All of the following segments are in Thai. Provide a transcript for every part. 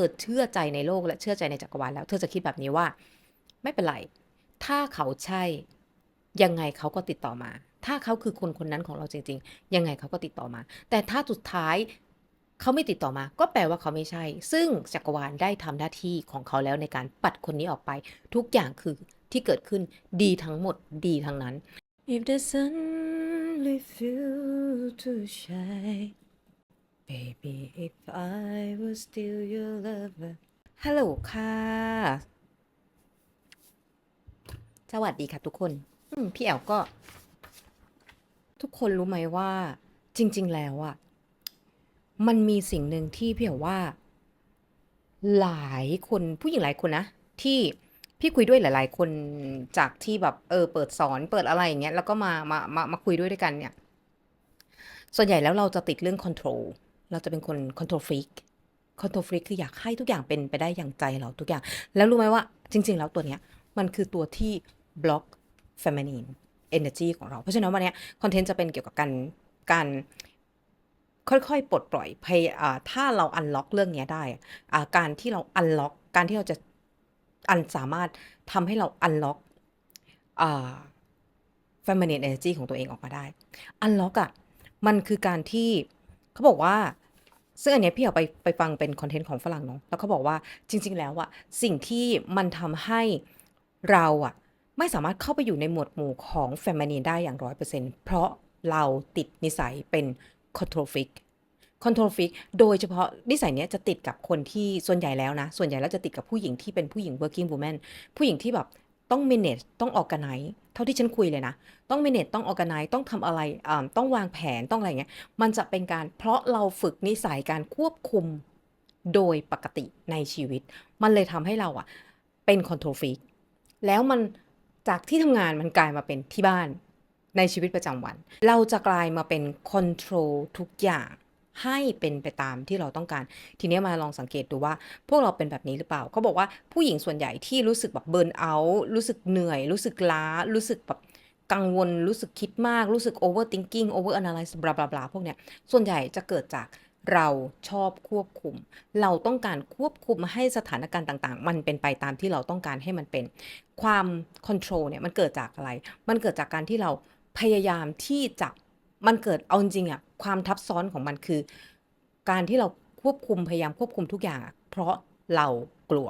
เธอเชื่อใจในโลกและเชื่อใจในจักรวาลแล้ว เธอจะคิดแบบนี้ว่า ไม่เป็นไร ถ้าเขาใช่ ยังไงเขาก็ติดต่อมา ถ้าเขาคือคนคนนั้นของเราจริง ๆ ยังไงเขาก็ติดต่อมา แต่ถ้าสุดท้ายเขาไม่ติดต่อมา ก็แปลว่าเขาไม่ใช่ ซึ่งจักรวาลได้ทำหน้าที่ของเขาแล้วในการปัดคนนี้ออกไป ทุกอย่างคือที่เกิดขึ้นดีทั้งหมดดีทั้งนั้น If the sun refused to shine Baby if I was still your lover ฮัลโหลค่ะ สวัสดีค่ะทุกคน อืม พี่แอวก็ ทุกคนรู้ไหมว่า จริง ๆ แล้วอะมันมีสิ่งหนึ่งที่พี่แอวว่า หลายคนผู้หญิงหลายคนนะ ที่พี่คุยด้วยหลาย ๆ คนจากที่แบบเออเปิดสอนเปิดอะไรอย่างเงี้ยแล้วก็มามามามาคุยด้วยด้วยกันเนี่ย ส่วนใหญ่แล้วเราจะติดเรื่อง control เราจะเป็นคน control freak control freak คืออยากให้ทุกอย่างเป็นไปได้อย่างใจเราทุกอย่าง แล้วรู้ไหมว่าจริง ๆ แล้วตัวเนี้ยมันคือตัวที่ block feminine energy ของเรา เพราะฉะนั้นวันนี้คอนเทนต์จะเป็นเกี่ยวกับการการค่อยๆ ปลดปล่อยพยถ้าเรา unlock เรื่องนี้ได้ การที่เรา unlock กการที่เราจะอันสามารถทำให้เรา unlock อ่า feminine energy ของตัวเองออกมาได้ unlock อะมันคือการที่เขาบอกว่า ซึ่งอันเนี้ยพี่เอาไปไปฟังเป็นคอนเทนต์ของฝรั่งเนาะแล้วเขาบอกว่าจริง ๆ แล้วอะสิ่งที่มันทำให้เราอะไม่สามารถเข้าไปอยู่ในหมวดหมู่ของ feminine ได้อย่างร้อยเปอร์เซ็นต์เพราะเราติดนิสัยเป็น control freak control freak โดยเฉพาะนิสัยเนี้ยจะติดกับคนที่ส่วนใหญ่แล้วนะ ส่วนใหญ่แล้วจะติดกับผู้หญิงที่เป็นผู้หญิง working woman ผู้หญิงที่แบบ ต้อง manage ต้อง organize เท่าที่ฉันคุยเลยนะ ต้อง manage ต้อง organize ต้องทำอะไรอ่าต้องวางแผนต้องอะไรเงี้ย มันจะเป็นการเพราะเราฝึกนิสัยการควบคุมโดยปกติในชีวิต มันเลยทำให้เราอะเป็น control freak แล้วมันจากที่ทำงานมันกลายมาเป็นที่บ้านในชีวิตประจำวัน เราจะกลายมาเป็น control ทุกอย่าง ให้เป็นไปตามที่เราต้องการ ทีนี้มาลองสังเกตดูว่า พวกเราเป็นแบบนี้หรือเปล่าเขาบอกว่าผู้หญิงส่วนใหญ่ที่รู้สึกแบบเบิร์นเอาท์รู้สึกเหนื่อย รู้สึกล้า รู้สึกแบบกังวล รู้สึกคิดมาก รู้สึก overthinking over analyze บลาบลาบลาพวกเนี้ยส่วนใหญ่จะเกิดจากเราชอบควบคุม เราต้องการควบคุมให้สถานการณ์ต่างๆ มันเป็นไปตามที่เราต้องการให้มันเป็น ความ control เนี่ยมันเกิดจากอะไร มันเกิดจากการที่เราพยายามที่จะ มันเกิดเอาจริงอะความทับซ้อนของมันคือ การที่เราควบคุมพยายามควบคุมทุกอย่างอะเพราะเรากลัว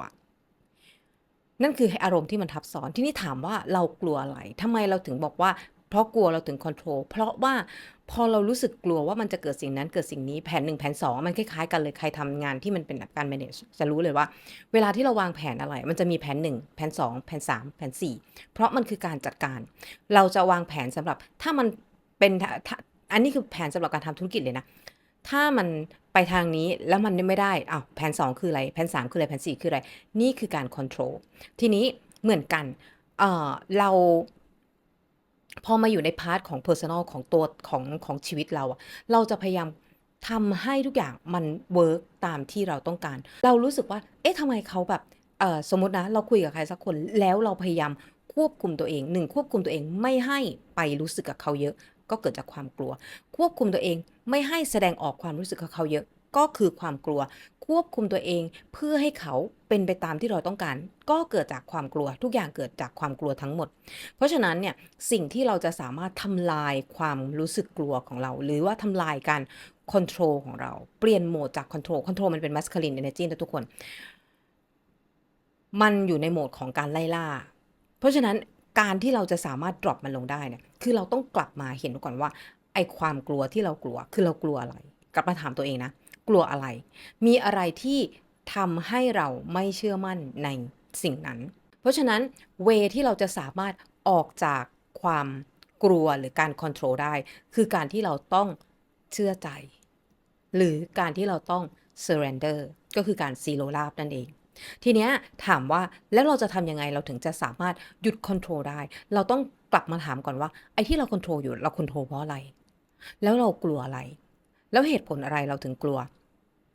นั่นคืออารมณ์ที่มันทับซ้อนที่นี่ถามว่าเรากลัวอะไรทำไมเราถึงบอกว่า เพราะกลัวเราถึงคอนโทรลเพราะว่าพอเรารู้สึกกลัวว่ามันจะเกิดสิ่งนั้นเกิดสิ่งนี้แผนหนึ่งแผนสองมันคล้ายๆกันเลยใครทำงานที่มันเป็นแบบการ manage จะรู้เลยว่า เวลาที่เราวางแผนอะไร มันจะมีแผนหนึ่งแผนสองแผนสามแผนสี่เพราะมันคือการจัดการ เราจะวางแผนสำหรับถ้ามัน เป็นอันนี้คือแผนสำหรับการทำธุรกิจเลยนะ ถ้ามันไปทางนี้แล้วมันไม่ได้อ้าวแผน 2 คืออะไร แผน 3 คืออะไร แผน 4 คืออะไร นี่คือการ control ทีนี้เหมือนกันเอ่อเราพอมาอยู่ในพาร์ทของ personal ของตัวของของชีวิตเราอะเราจะพยายามทำให้ทุกอย่างมันเวิร์กตามที่เราต้องการ เรารู้สึกว่า เอ๊ะทำไมเขาแบบสมมตินะ เราคุยกับใครสักคนแล้วเราพยายามควบคุมตัวเองหนึ่งควบคุมตัวเองไม่ให้ไปรู้สึกกับเขาเยอะ ก็เกิดจากความกลัว ควบคุมตัวเองไม่ให้แสดงออกความรู้สึกกับเขาเยอะก็คือความกลัว ควบคุมตัวเองเพื่อให้เขาเป็นไปตามที่เราต้องการ ก็เกิดจากความกลัวทุกอย่างเกิดจากความกลัวทั้งหมด เพราะฉะนั้นเนี่ยสิ่งที่เราจะสามารถทำลายความรู้สึกกลัวของเรา หรือว่าทำลายการค o n t r o l ของเรา เปลี่ยนโหมดจาก control control มันเป็น masculine energy นะทุกคน มันอยู่ในโหมดของการไล่ล่า เพราะฉะนั้น การที่เราจะสามารถ drop มันลงได้เนี่ยคือเราต้องกลับมาเห็นก่อนว่าไอ้ความกลัวที่เรากลัวคือเรากลัวอะไร กลับมาถามตัวเองนะ กลัวอะไร มีอะไรที่ทำให้เราไม่เชื่อมั่นในสิ่งนั้น เพราะฉะนั้นเวที่เราจะสามารถออกจากความกลัวหรือการค o n t r o l ได้ คือการที่เราต้องเชื่อใจ หรือการที่เราต้อง surrender ก็คือการซีโรราบนั่นเอง ทีเนี้ยถามว่าแล้วเราจะทำยังไงเราถึงจะสามารถหยุดค o n t r o l ได้ เราต้องกลับมาถามก่อนว่าไอ้ที่เราค o n t r o l อยู่เราค o n t r o l เพราะอะไร แล้วเรากลัวอะไร แล้วเหตุผลอะไรเราถึงกลัว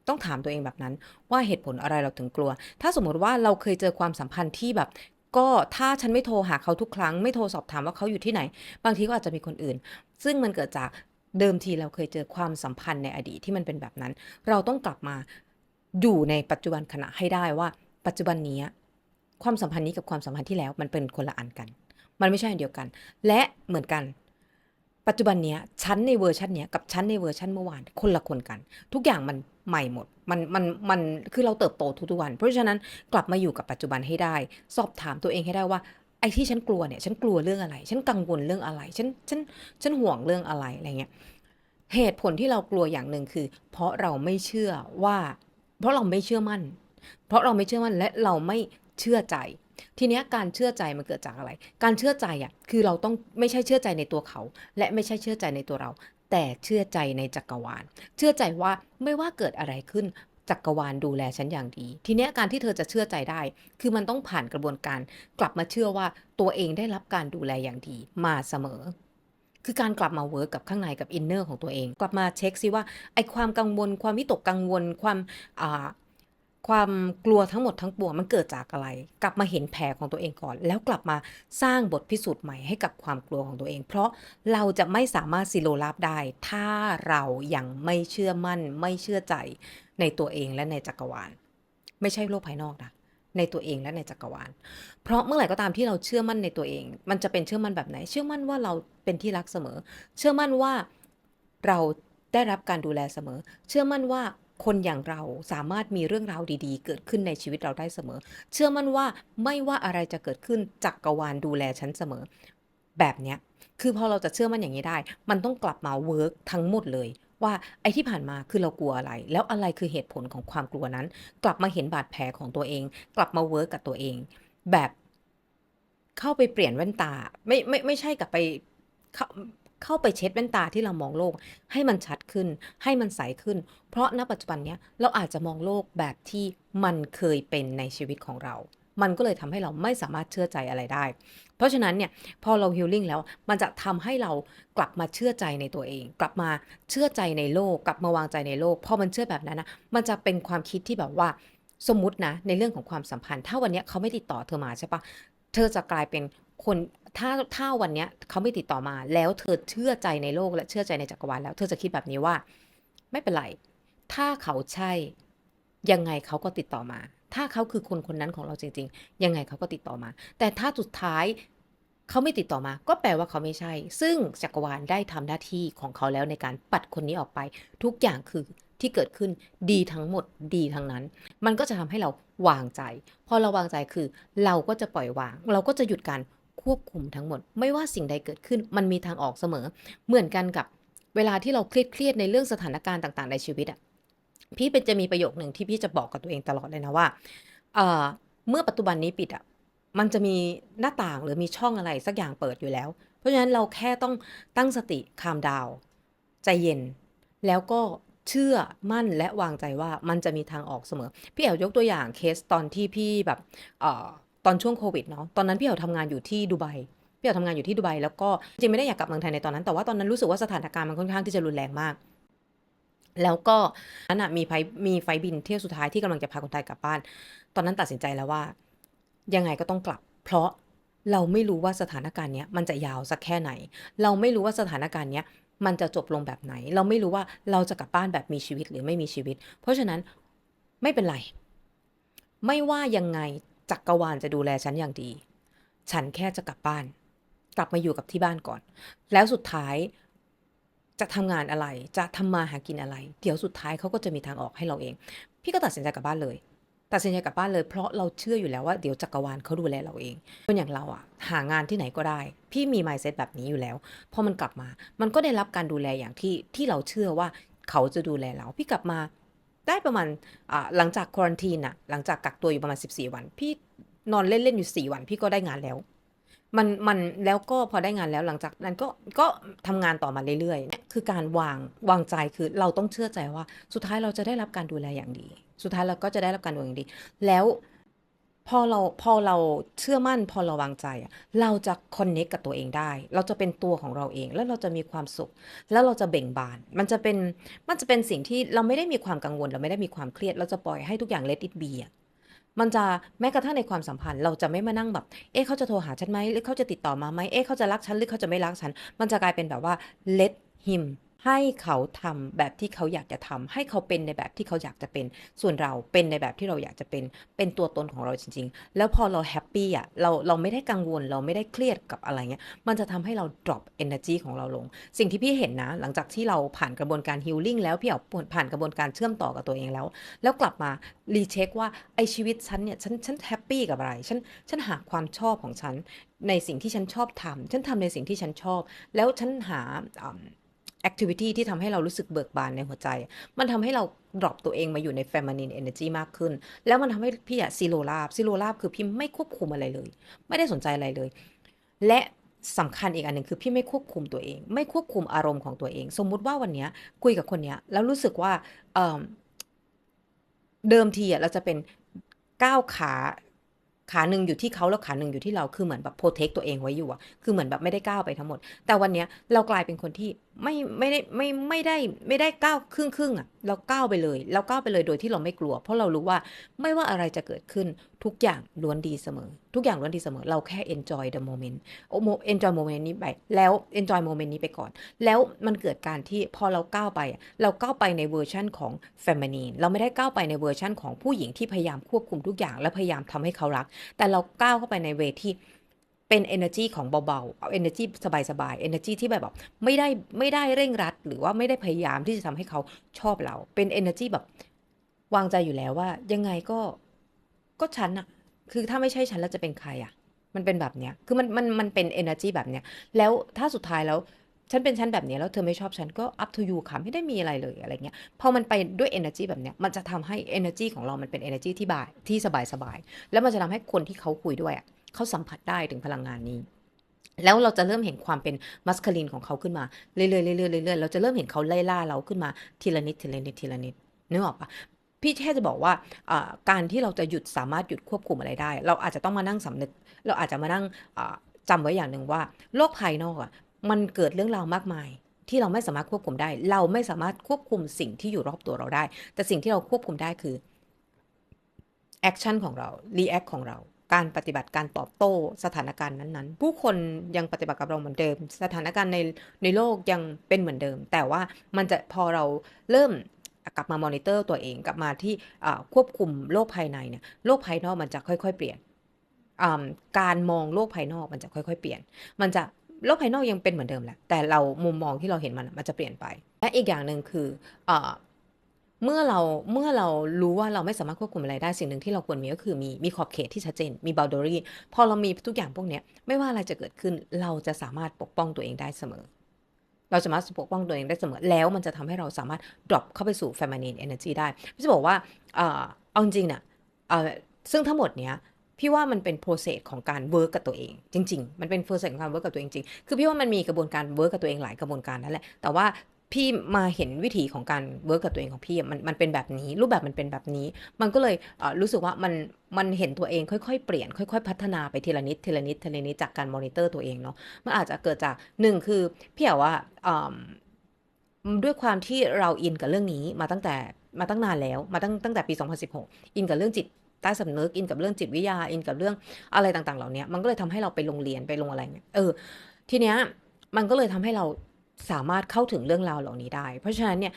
ต้องถามตัวเองแบบนั้นว่าเหตุผลอะไรเราถึงกลัว ถ้าสมมติว่าเราเคยเจอความสัมพันธ์ที่แบบก็ถ้าฉันไม่โทรหาเขาทุกครั้ง ไม่โทรสอบถามว่าเขาอยู่ที่ไหน บางทีก็อาจจะมีคนอื่น ซึ่งมันเกิดจากเดิมทีเราเคยเจอความสัมพันธ์ในอดีตที่มันเป็นแบบนั้น เราต้องกลับมา อยู่ในปัจจุบันขณะให้ได้ว่า ปัจจุบันนี้ความสัมพันธ์นี้กับความสัมพันธ์ที่แล้วมันเป็นคนละอันกัน มันไม่ใช่อันเดียวกัน และเหมือนกัน ปัจจุบันนี้ยฉันในเวอร์ชันนี้กับฉันในเวอร์ชันเมื่อวานคนละคนกัน ทุกอย่างมันใหม่หมด มันมันมันคือเราเติบโตทุกๆวัน เพราะฉะนั้นกลับมาอยู่กับปัจจุบันให้ได้ สอบถามตัวเองให้ได้ว่าไอ้ที่ฉันกลัวเนี่ยฉันกลัวเรื่องอะไร ฉันกังวลเรื่องอะไร ฉันฉันฉันห่วงเรื่องอะไรอะไรเงี้ยเหตุผลที่เรากลัวอย่างหนึ่งคือ เพราะเราไม่เชื่อว่า เพราะเราไม่เชื่อมั่น เพราะเราไม่เชื่อมั่นและเราไม่เชื่อใจ ทีนี้การเชื่อใจมันเกิดจากอะไร การเชื่อใจอะคือเราต้องไม่ใช่เชื่อใจในตัวเขา และไม่ใช่เชื่อใจในตัวเรา แต่เชื่อใจในจักรวาล เชื่อใจว่าไม่ว่าเกิดอะไรขึ้นจักรวาลดูแลฉันอย่างดี ทีนี้การที่เธอจะเชื่อใจได้ คือมันต้องผ่านกระบวนการกลับมาเชื่อว่าตัวเองได้รับการดูแลอย่างดีมาเสมอ คือการกลับมาเวิร์กกับข้างในกับอินเนอร์ของตัวเอง กลับมาเช็คซิว่าไอความกังวล ความวิตกกังวลความอ่าความกลัวทั้งหมดทั้งปวงมันเกิดจากอะไร กลับมาเห็นแผลของตัวเองก่อน แล้วกลับมาสร้างบทพิสูจน์ใหม่ให้กับความกลัวของตัวเอง เพราะเราจะไม่สามารถซีโรลาบได้ ถ้าเรายังไม่เชื่อมั่น ไม่เชื่อใจในตัวเองและในจักรวาล ไม่ใช่โลกภายนอกนะ ในตัวเองและในจักรวาล เพราะเมื่อไหร่ก็ตามที่เราเชื่อมั่นในตัวเอง มันจะเป็นเชื่อมั่นแบบไหน เชื่อมั่นว่าเราเป็นที่รักเสมอ เชื่อมั่นว่าเราได้รับการดูแลเสมอ เชื่อมั่นว่าคนอย่างเราสามารถมีเรื่องราวดีๆ เกิดขึ้นในชีวิตเราได้เสมอ เชื่อมั่นว่าไม่ว่าอะไรจะเกิดขึ้นจักรวาลดูแลฉันเสมอ แบบเนี้ยคือพอเราจะเชื่อมั่นอย่างนี้ได้ มันต้องกลับมาเวิร์กทั้งหมดเลย ว่าไอ้ที่ผ่านมาคือเรากลัวอะไร แล้วอะไรคือเหตุผลของความกลัวนั้น กลับมาเห็นบาดแผลของตัวเอง กลับมาเวิร์กกับตัวเอง แบบเข้าไปเปลี่ยนแว่นตา ไม่ไม่ไม่ใช่กลับไปเข้าเข้าไปเช็ดแว่นตาที่เรามองโลก ให้มันชัดขึ้น ให้มันใสขึ้น เพราะณปัจจุบันเนี้ยเราอาจจะมองโลกแบบที่มันเคยเป็นในชีวิตของเรา มันก็เลยทำให้เราไม่สามารถเชื่อใจอะไรได้เพราะฉะนั้นเนี่ยพอเราฮิลลิ่งแล้วมันจะทำให้เรากลับมาเชื่อใจในตัวเอง กลับมาเชื่อใจในโลก กลับมาวางใจในโลกพอมันเชื่อแบบนั้นนะมันจะเป็นความคิดที่แบบว่าสมมตินะในเรื่องของความสัมพันธ์ ถ้าวันนี้เขาไม่ติดต่อเธอมาใช่ปะเธอจะกลายเป็นคนถ้าถ้าวันนี้เขาไม่ติดต่อมา แล้วเธอเชื่อใจในโลกและเชื่อใจในจักรวาลแล้ว เธอจะคิดแบบนี้ว่า ไม่เป็นไร ถ้าเขาใช่ยังไงเขาก็ติดต่อมา ถ้าเขาคือคนคนนั้นของเราจริง ๆ ยังไงเขาก็ติดต่อมา แต่ถ้าสุดท้ายเขาไม่ติดต่อมา ก็แปลว่าเขาไม่ใช่ ซึ่งจักรวาลได้ทำหน้าที่ของเขาแล้วในการปัดคนนี้ออกไป ทุกอย่างคือที่เกิดขึ้นดีทั้งหมดดีทั้งนั้น มันก็จะทำให้เราวางใจ พอเราวางใจคือ เราก็จะปล่อยวาง เราก็จะหยุดการควบคุมทั้งหมด ไม่ว่าสิ่งใดเกิดขึ้น มันมีทางออกเสมอ เหมือนกันกับเวลาที่เราเครียดเครียดในเรื่องสถานการณ์ต่าง ๆ ในชีวิตอะ พี่เป็นจะมีประโยคหนึ่งที่พี่จะบอกกับตัวเองตลอดเลยนะว่าเอ่อเมื่อปัจจุบันนี้ปิดอะมันจะมีหน้าต่างหรือมีช่องอะไรสักอย่างเปิดอยู่แล้ว เพราะฉะนั้นเราแค่ต้องตั้งสติคามดาว ใจเย็น แล้วก็เชื่อมั่นและวางใจว่ามันจะมีทางออกเสมอ พี่เอ๋วยกตัวอย่างเคสตอนที่พี่แบบเอ่อตอนช่วงโควิดเนาะตอนนั้นพี่เอ๋วทำงานอยู่ที่ดูไบพี่เอ๋วทำงานอยู่ที่ดูไบแล้วก็จริงไม่ได้อยากกลับเมืองไทยในตอนนั้น แต่ว่าตอนนั้นรู้สึกว่าสถานการณ์มันค่อนข้างที่จะรุนแรงมาก แล้วก็นั้นอะมีไฟมีไฟบินเที่ยวสุดท้ายที่กำลังจะพาคนไทยกลับบ้าน ตอนนั้นตัดสินใจแล้วว่า ยังไงก็ต้องกลับ เพราะเราไม่รู้ว่าสถานการณ์เนี้ยมันจะยาวสักแค่ไหน เราไม่รู้ว่าสถานการณ์เนี้ยมันจะจบลงแบบไหน เราไม่รู้ว่าเราจะกลับบ้านแบบมีชีวิตหรือไม่มีชีวิต เพราะฉะนั้นไม่เป็นไร ไม่ว่ายังไงจักรวาลจะดูแลฉันอย่างดี ฉันแค่จะกลับบ้าน กลับมาอยู่กับที่บ้านก่อน แล้วสุดท้าย จะทำงานอะไร จะทำมาหากินอะไร เดี๋ยวสุดท้ายเขาก็จะมีทางออกให้เราเอง พี่ก็ตัดสินใจกลับบ้านเลย ตัดสินใจกลับบ้านเลยเพราะเราเชื่ออยู่แล้วว่าเดี๋ยวจักรวาลเขาดูแลเราเองคนอย่างเราอะหางานที่ไหนก็ได้ พี่มี mindset แบบนี้อยู่แล้ว พอมันกลับมา มันก็ได้รับการดูแลอย่างที่ที่เราเชื่อว่าเขาจะดูแลเรา พี่กลับมาได้ประมาณอ่าหลังจากควอนตีนอะหลังจากกักตัวอยู่ประมาณ 14 วัน พี่นอนเล่น ๆ อยู่ 4 วัน พี่ก็ได้งานแล้ว มันมันแล้วก็พอได้งานแล้วหลังจากนั้นก็ก็ทำงานต่อมาเรื่อยๆเนี่ยคือการวางวางใจคือเราต้องเชื่อใจว่า สุดท้ายเราจะได้รับการดูแลอย่างดี สุดท้ายเราก็จะได้รับการดูแลอย่างดี แล้วพอเราพอเราเชื่อมั่น พอเราวางใจอะเราจะคอนเน c t กับตัวเองได้ เราจะเป็นตัวของเราเอง แล้วเราจะมีความสุข แล้วเราจะเบ่งบาน มันจะเป็นมันจะเป็นสิ่งที่เราไม่ได้มีความกังวล เราไม่ได้มีความเครียด เราจะปล่อยให้ทุกอย่าง let it be อะ มันจะแม้กระทั่งในความสัมพันธ์ เราจะไม่มานั่งแบบ เอ๊ะเขาจะโทรหาฉันไหมหรือเขาจะติดต่อมาไหมเอ๊ะเขาจะรักฉันหรือเขาจะไม่รักฉัน มันจะกลายเป็นแบบว่า let him ให้เขาทำแบบที่เขาอยากจะทำให้เขาเป็นในแบบที่เขาอยากจะเป็น ส่วนเราเป็นในแบบที่เราอยากจะเป็น เป็นตัวตนของเราจริง ๆ แล้วพอเราแฮปปี้อะเราเราไม่ได้กังวลเราไม่ได้เครียดกับอะไรเงี้ยมันจะทำให้เรา drop energy ของเราลง สิ่งที่พี่เห็นนะ หลังจากที่เราผ่านกระบวนการ healing แล้วพี่เอาผ่านกระบวนการเชื่อมต่อกับตัวเองแล้ว แล้วกลับมารีเช็คว่าไอชีวิตฉันเนี่ยฉันฉันแฮปปี้กับอะไรฉันฉันหาความชอบของฉันในสิ่งที่ฉันชอบทำฉันทำในสิ่งที่ฉันชอบ แล้วฉันหา แอคทิวิตี้ที่ทำให้เรารู้สึกเบิกบานในหัวใจ มันทำให้เรา drop ตัวเองมาอยู่ใน feminine energy มากขึ้น แล้วมันทำให้พี่อะซีโรลาบซีโรลาบคือพี่ไม่ควบคุมอะไรเลย ไม่ได้สนใจอะไรเลย และสำคัญอีกอันหนึ่งคือพี่ไม่ควบคุมตัวเอง ไม่ควบคุมอารมณ์ของตัวเอง สมมุติว่าวันเนี้ยคุยกับคนเนี้ยแล้วรู้สึกว่าเเดิมทีอะเราจะเป็นก้าวขาขาหนึ่งอยู่ที่เขาแล้วขาหนึ่งอยู่ที่เราคือเหมือนแบบโปรเทคตัวเองไว้อยู่อะคือเหมือนแบบไม่ได้ก้าวไปทั้งหมด แต่วันเนี้ยเรากลายเป็นคนที่ ไม่ไม่ได้ไม่ไม่ได้ไม่ได้ก้าวครึ่งครึ่งๆอะเราก้าวไปเลยเราก้าวไปเลยโดยที่เราไม่กลัว เพราะเรารู้ว่าไม่ว่าอะไรจะเกิดขึ้นทุกอย่างล้วนดีเสมอ ทุกอย่างล้วนดีเสมอ เราแค่ enjoy the moment โอ้ enjoy moment นี้ไปแล้ว enjoy moment นี้ไปก่อน แล้วมันเกิดการที่พอเราก้าวไปอะเราก้าวไปในเวอร์ชั่นของ feminine เราไม่ได้ก้าวไปในเวอร์ชั่นของผู้หญิงที่พยายามควบคุมทุกอย่าง และพยายามทำให้เขารัก แต่เราก้าวเข้าไปในเวที่ เป็น energy ของเบาๆ เอา energy สบายๆ energy ที่แบบแบบ ไม่ได้ไม่ได้เร่งรัด หรือว่าไม่ได้พยายามที่จะทำให้เขาชอบเรา เป็น energy แบบ วางใจอยู่แล้วว่า ยังไงก็ก็ฉันอะคือถ้าไม่ใช่ฉันแล้วจะเป็นใครอะมันเป็นแบบเนี้ย คือมันมันมันเป็น energy แบบเนี้ย แล้วถ้าสุดท้ายแล้วฉันเป็นฉันแบบนี้แล้วเธอไม่ชอบฉันก็ up to you ค่ะไม่ได้มีอะไรเลยอะไรเงี้ยพอมันไปด้วย energy แบบเนี้ยมันจะทำให้ energy ของเรามันเป็น energy ที่บายที่สบายสบายๆแล้วมันจะทำให้คนที่เขาคุยด้วยอะ เขาสัมผัสได้ถึงพลังงานนี้ แล้วเราจะเริ่มเห็นความเป็นมัสค u ลินของเขาขึ้นมา เรื่อยๆเรื่อยๆเรื่อยๆเราจะเริ่มเห็นเขาไล่ล่าเราขึ้นมาทีละนิดทีละนิดทีละนิดนึกออกปะพี่แค่จะบอกว่าการที่เราจะหยุดสามารถหยุดควบคุมอะไรได้ เราอาจจะต้องมานั่งสำนึก เราอาจจะมานั่งอ่าจำไว้อย่างหนึ่งว่า โลกภายนอกอะมันเกิดเรื่องราวมากมาย ที่เราไม่สามารถควบคุมได้ เราไม่สามารถควบคุมสิ่งที่อยู่รอบตัวเราได้ แต่สิ่งที่เราควบคุมได้คือแอคชั่นของเรารีแอคของเรา การปฏิบัติการตอบโต้สถานการณ์นั้นๆ ผู้คนยังปฏิบัติกับเราเหมือนเดิม สถานการณ์ในในโลกยังเป็นเหมือนเดิม แต่ว่ามันจะพอเราเริ่มกลับมามอนิเตอร์ตัวเองกลับมาที่ควบคุมโลกภายในเนี่ยโลกภายนอกมันจะค่อยๆ เปลี่ยนการมองโลกภายนอกมันจะค่อยๆ เปลี่ยน มันจะโลกภายนอกยังเป็นเหมือนเดิมแหละแต่เรามุมมองที่เราเห็นมันมันจะเปลี่ยนไป และอีกอย่างหนึ่งคืออ เมื่อเราเมื่อเรารู้ว่าเราไม่สามารถควบคุมอะไรได้สิ่งหนึ่งที่เราควรมีก็คือมีมีขอบเขตที่ชัดเจนมี boundary พอเรามีทุกอย่างพวกนี้ไม่ว่าอะไรจะเกิดขึ้นเราจะสามารถปกป้องตัวเองได้เสมอ เราสามารถปกป้องตัวเองได้เสมอ แล้วมันจะทำให้เราสามารถ drop เข้าไปสู่ feminine energy ได้พี่จะบอกว่าเอ่อเอาจริงๆน่ะเอ่อซึ่งทั้งหมดเนี้ยพี่ว่ามันเป็น process ของการ work กับตัวเอง จริง ๆ มันเป็น process ของการ work กับตัวเองจริง คือพี่ว่ามันมีกระบวนการ work กับตัวเองหลายกระบวนการนั่นแหละ แต่ว่า พี่มาเห็นวิธีของการ work กับตัวเองของพี่มันมันเป็นแบบนี้ รูปแบบมันเป็นแบบนี้ มันก็เลยเรู้สึกว่ามันมันเห็นตัวเองค่อยๆ เปลี่ยนค่อย ๆ พัฒนาไปทีละนิดทีละนิดทีละนิดจากการมอนิเตอร์ตัวเองเนาะมันอาจจะเกิดจากหนึ่งคือพี่เอว่าด้วยความที่เราอินกับเรื่องนี้มาตั้งแต่มาตั้งนานแล้วมาตั้งตั้งแต่ปี 2016 อินกับเรื่องจิตใต้สำนึกอินกับเรื่องจิตวิทยาอินกับเรื่องอะไรต่างๆ เหล่านี้มันก็เลยทำให้เราไปโรงเรียนไปลงอะไรเนี่ยเออทีเนี้ยมันก็เลยทำให้เรา สามารถเข้าถึงเรื่องราวเหล่านี้ได้ เพราะฉะนั้นเนี่ย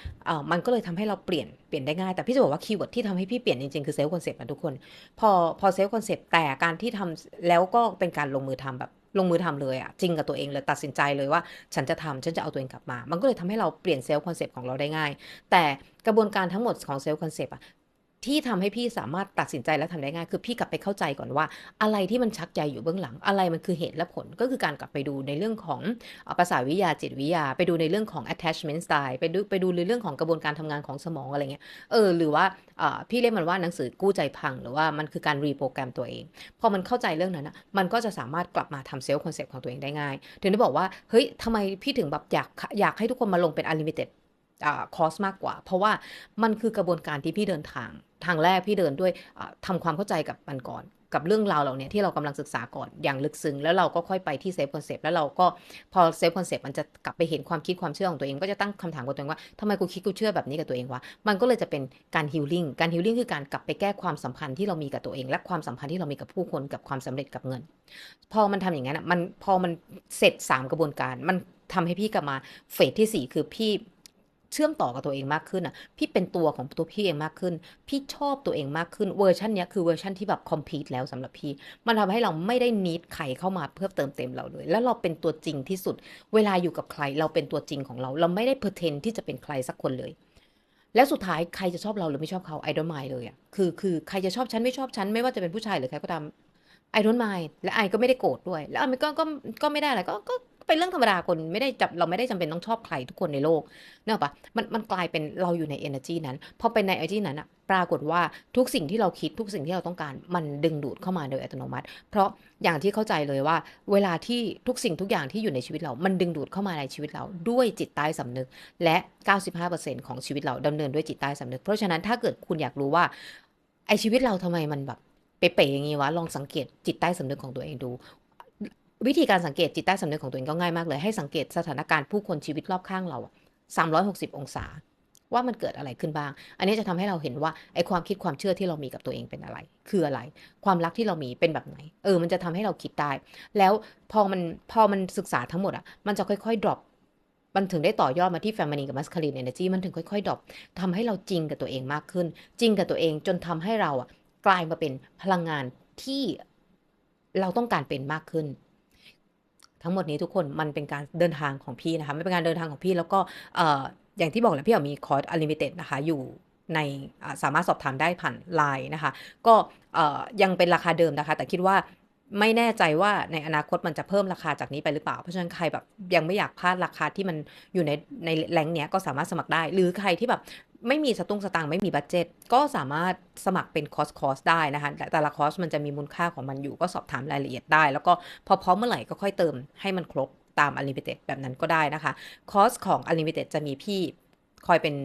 มันก็เลยทำให้เราเปลี่ยนเปลี่ยนได้ง่าย แต่พี่จะบอกว่าคีย์เวิร์ดที่ทำให้พี่เปลี่ยนจริงๆ คือเซลล์คอนเซปต์นะทุกคน พอพอเซลล์คอนเซปต์แต่การที่ทำแล้วก็เป็นการลงมือทำแบบลงมือทำเลยอะจริงกับตัวเองเลยตัดสินใจเลยว่า ฉันจะทำฉันจะเอาตัวเองกลับมา มันก็เลยทำให้เราเปลี่ยนเซลล์คอนเซปต์ของเราได้ง่าย แต่กระบวนการทั้งหมดของเซลล์คอนเซปต์อะ ที่ทำให้พี่สามารถตัดสินใจและทำได้ง่ายคือพี่กลับไปเข้าใจก่อนว่า อะไรที่มันชักใจอยู่เบื้องหลัง อะไรมันคือเหตุและผล ก็คือการกลับไปดูในเรื่องของภาษาวิทยาจิตวิทยา ไปดูในเรื่องของ attachment style ไปดูไปดูในเรื่องของกระบวนการทำงานของสมองอะไรเงี้ยเออหรือว่าพี่เรียกมันว่าหนังสือกู้ใจพัง หรือว่ามันคือการรีโปรแกรมตัวเอง พอมันเข้าใจเรื่องนั้นนะมันก็จะสามารถกลับมาทำเซลล์คอนเซปต์ของตัวเองได้ง่ายถึงได้บอกว่าเฮ้ยทำไมพี่ถึงแบบอยากอยากให้ทุกคนมาลงเป็น unlimited คอสมากกว่า เพราะว่ามันคือกระบวนการที่พี่เดินทาง ทางแรกพี่เดินด้วยอ่าทำความเข้าใจกับมันก่อน กับเรื่องราวเหล่านี้ที่เรากำลังศึกษาก่อนอย่างลึกซึ้งแล้วเราก็ค่อยไปที่เซฟคอนเซปต์แล้วเราก็พอเซฟคอนเซปต์มันจะกลับไปเห็นความคิดความเชื่อของตัวเองก็จะตั้งคำถามกับตัวเองว่าทำไมกูคิดกูเชื่อแบบนี้กับตัวเองวะมันก็เลยจะเป็นการฮิลลิ่งการฮิลลิ่งคือการกลับไปแก้ความสัมพันธ์ที่เรามีกับตัวเอง และความสัมพันธ์ที่เรามีกับผู้คนกับความสำเร็จกับเงิน พอมันทำอย่างนั้นอะมันพอมันเสร็จสามกระบวนการมันทำให้พี่กลับมาเฟสที่สี่คือพี่ เชื่อมต่อกับตัวเองมากขึ้นอะ พี่เป็นตัวของตัวพี่เองมากขึ้น พี่ชอบตัวเองมากขึ้นเวอร์ชันนี้คือเวอร์ชันที่แบบคอมพลีทแล้วสำหรับพี่ มันทำให้เราไม่ได้นิดใครเข้ามาเพื่อเติมเต็มเราเลย แล้วเราเป็นตัวจริงที่สุด เวลาอยู่กับใครเราเป็นตัวจริงของเรา เราไม่ได้เพอร์เทนที่จะเป็นใครสักคนเลย แล้วสุดท้ายใครจะชอบเราหรือไม่ชอบเขา I don't mind เลยอะคือคือใครจะชอบฉันไม่ชอบฉันไม่ว่าจะเป็นผู้ชายหรือใครก็ตาม I don't mind และไอก็ไม่ได้โกรธด้วย แล้วไอก็ก็ก็ไม่ได้อะไรก็ก็ เป็นเรื่องธรรมดาคนไม่ได้จับเราไม่ได้จำเป็นต้องชอบใครทุกคนในโลกเนอะปะมันมันกลายเป็นเราอยู่ใน energy นั้นพอเป็นใน energy นั้นอะปรากฏว่าทุกสิ่งที่เราคิดทุกสิ่งที่เราต้องการ มันดึงดูดเข้ามาโดยอัตโนมัติ เพราะอย่างที่เข้าใจเลยว่า เวลาที่ทุกสิ่งทุกอย่างที่อยู่ในชีวิตเรา มันดึงดูดเข้ามาในชีวิตเราด้วยจิตใต้สำนึก และ 95%ของชีวิตเราดำเนินด้วยจิตใต้สำนึก เพราะฉะนั้นถ้าเกิดคุณอยากรู้ว่าไอชีวิตเราทำไมมันแบบเป๋ๆอย่างงี้วะลองสังเกตจิตใต้สำนึกของตัวเองดู วิธีการสังเกตจิตใต้สำนึกของตัวเองก็ง่ายมากเลย ให้สังเกตสถานการณ์ผู้คนชีวิตรอบข้างเราอะ360 องศา ว่ามันเกิดอะไรขึ้นบ้าง อันนี้จะทำให้เราเห็นว่าไอความคิดความเชื่อที่เรามีกับตัวเองเป็นอะไร คืออะไร ความรักที่เรามีเป็นแบบไหน เออ มันจะทำให้เราคิดได้แล้วพอมันพอมันศึกษาทั้งหมดอะมันจะค่อยๆ drop มันถึงได้ต่อยอดมาที่ feminine กับ masculine energy มันถึงค่อยๆ drop ทำให้เราจริงกับตัวเองมากขึ้น จริงกับตัวเองจนทำให้เราอะกลายมาเป็นพลังงานที่เราต้องการเป็นมากขึ้น ทั้งหมดนี้ทุกคนมันเป็นการเดินทางของพี่นะคะไมันเป็นการเดินทางของพี่แล้วก็เอ่ออย่างที่บอกแหละพี่เอามีคอร์ส unlimited นะคะอยู่ในสามารถสอบถามได้ผ่านไลน์นะคะ ก็ยังเป็นราคาเดิมนะคะ แต่คิดว่าไม่แน่ใจว่าในอนาคตมันจะเพิ่มราคาจากนี้ไปหรือเปล่า เพราะฉะนั้นใครแบบยังไม่อยากพลาดราคาที่มันอยู่ในในแรงเนี้ยก็สามารถสมัครได้ หรือใครที่แบบ ไม่มีสตุ้งสตางไม่มีบัตเจ็ตก็สามารถสมัครเป็นคอร์สคอร์สได้นะคะ แต่ละคอร์สมันจะมีมูลค่าของมันอยู่ก็สอบถามรายละเอียดได้ แล้วก็พอพร้อมเมื่อไหร่ก็ค่อยเติมให้มันครบตาม Unlimited แบบนั้นก็ได้นะคะ คอร์สของ Unlimited จะมีพี่คอยเป็น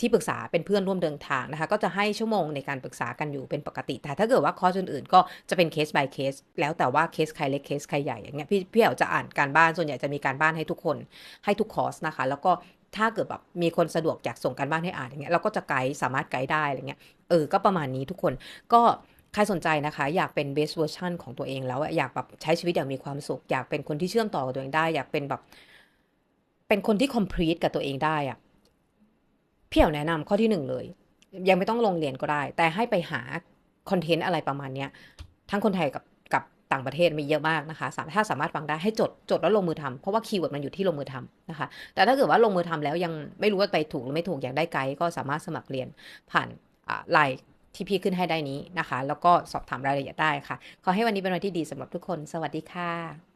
ที่ปรึกษาเป็นเพื่อนร่วมเดินทางนะคะ ก็จะให้ชั่วโมงในการปรึกษากันอยู่เป็นปกติ แต่ถ้าเกิดว่าคอร์สอื่นๆ ก็จะเป็นเคส by เคสแล้วแต่ว่าเคสใครเล็กเคสใครใหญ่อย่างเงี้ยพี่พี่เอ๋วจะอ่านการบ้านส่วนใหญ่จะมีการบ้านให้ทุกคนให้ทุกคอร์สนะคะ แล้วก็ ถ้าเกิดแบบมีคนสะดวกอยากส่งการบ้านให้อ่านอย่างเงี้ยเราก็จะไกด์สามารถไกด์ได้อะไรเงี้ยเออก็ประมาณนี้ทุกคนก็ใครสนใจนะคะ อยากเป็น best version ของตัวเองแล้วอยากแบบใช้ชีวิตอย่างมีความสุข อยากเป็นคนที่เชื่อมต่อกับตัวเองได้ อยากเป็นแบบ เป็นคนที่ complete กับตัวเองได้อะพี่เอ๋แนะนำข้อที่หนึ่งเลย ยังไม่ต้องลงเรียนก็ได้ แต่ให้ไปหาคอนเทนต์อะไรประมาณเนี้ยทั้งคนไทยกับ ต่างประเทศมีเยอะมากนะคะสามถ้าสามารถฟังได้ให้จดจดแล้วลงมือทำเพราะว่าคีย์เวิร์ดมันอยู่ที่ลงมือทำนะคะ แต่ถ้าเกิดว่าลงมือทำแล้วยังไม่รู้ว่าไปถูกหรือไม่ถูกอยากได้ไกด์ก็สามารถสมัครเรียนผ่านไลน์ที่พี่ขึ้นให้ได้นี้นะคะ แล้วก็สอบถามรายละเอียดได้ค่ะ ขอให้วันนี้เป็นวันที่ดีสำหรับทุกคน สวัสดีค่ะ